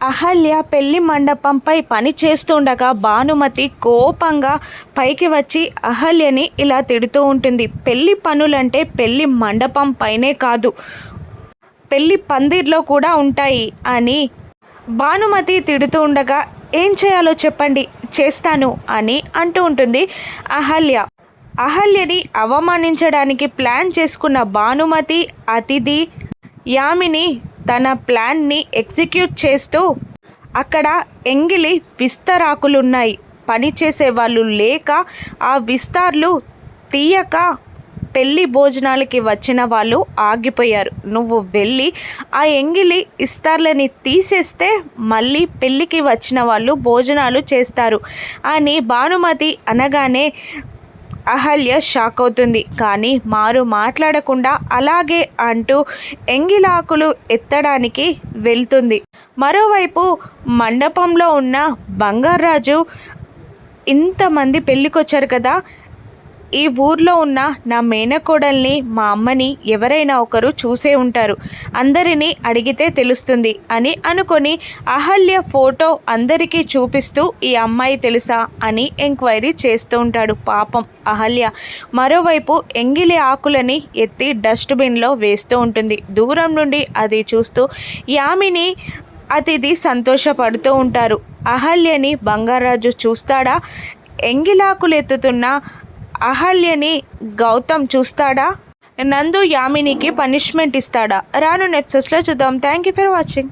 అహల్య పెళ్ళి మండపంపై పని చేస్తుండగా భానుమతి కోపంగా పైకి వచ్చి అహల్యని ఇలా తిడుతూ ఉంటుంది. పెళ్ళి పనులంటే పెళ్ళి మండపం పైనే కాదు. పెళ్ళి పందిర్లో కూడా ఉంటాయి అని భానుమతి తిడుతూ ఉండగా ఏం చేయాలో చెప్పండి చేస్తాను అని అంటూ ఉంటుంది అహల్య. అహల్యని అవమానించడానికి ప్లాన్ చేసుకున్న భానుమతి అతిథి యామిని తన ప్లాన్ని ఎగ్జిక్యూట్ చేస్తూ అక్కడ ఎంగిలి విస్తరాకులున్నాయి. పనిచేసే వాళ్ళు లేక ఆ విస్తార్లు తీయక పెళ్ళి భోజనాలకి వచ్చిన వాళ్ళు ఆగిపోయారు. నువ్వు వెళ్ళి ఆ ఎంగిలి ఇస్తార్లని తీసేస్తే మళ్ళీ పెళ్ళికి వచ్చిన వాళ్ళు భోజనాలు చేస్తారు. అని భానుమతి అనగానే అహల్య షాక్ అవుతుంది. కానీ మారు మాట్లాడకుండా అలాగే అంటూ ఎంగిలాకులు ఎత్తడానికి వెళ్తుంది. మరోవైపు మండపంలో ఉన్న బంగారాజు ఇంతమంది పెళ్ళికొచ్చారు కదా ఈ ఊర్లో ఉన్న నా మేనకోడల్ని మా అమ్మని ఎవరైనా ఒకరు చూసే ఉంటారు. అందరినీ అడిగితే తెలుస్తుంది అని అనుకొని అహల్య ఫోటో అందరికీ చూపిస్తూ ఈ అమ్మాయి తెలుసా అని ఎంక్వైరీ చేస్తూ ఉంటాడు పాపం అహల్య. మరోవైపు ఎంగిలి ఆకులని ఎత్తి డస్ట్బిన్లో వేస్తూ ఉంటుంది. దూరం నుండి అది చూస్తూ యామిని అతిథి సంతోషపడుతూ ఉంటారు. అహల్యని బంగారాజు చూస్తాడా? ఎంగిలాకులు ఎత్తుతున్న అహల్యని గౌతమ్ చూస్తాడా? నందు యామినికి పనిష్మెంట్ ఇస్తాడా? రాను నెప్సెస్లో చూద్దాం. Thank you for watching.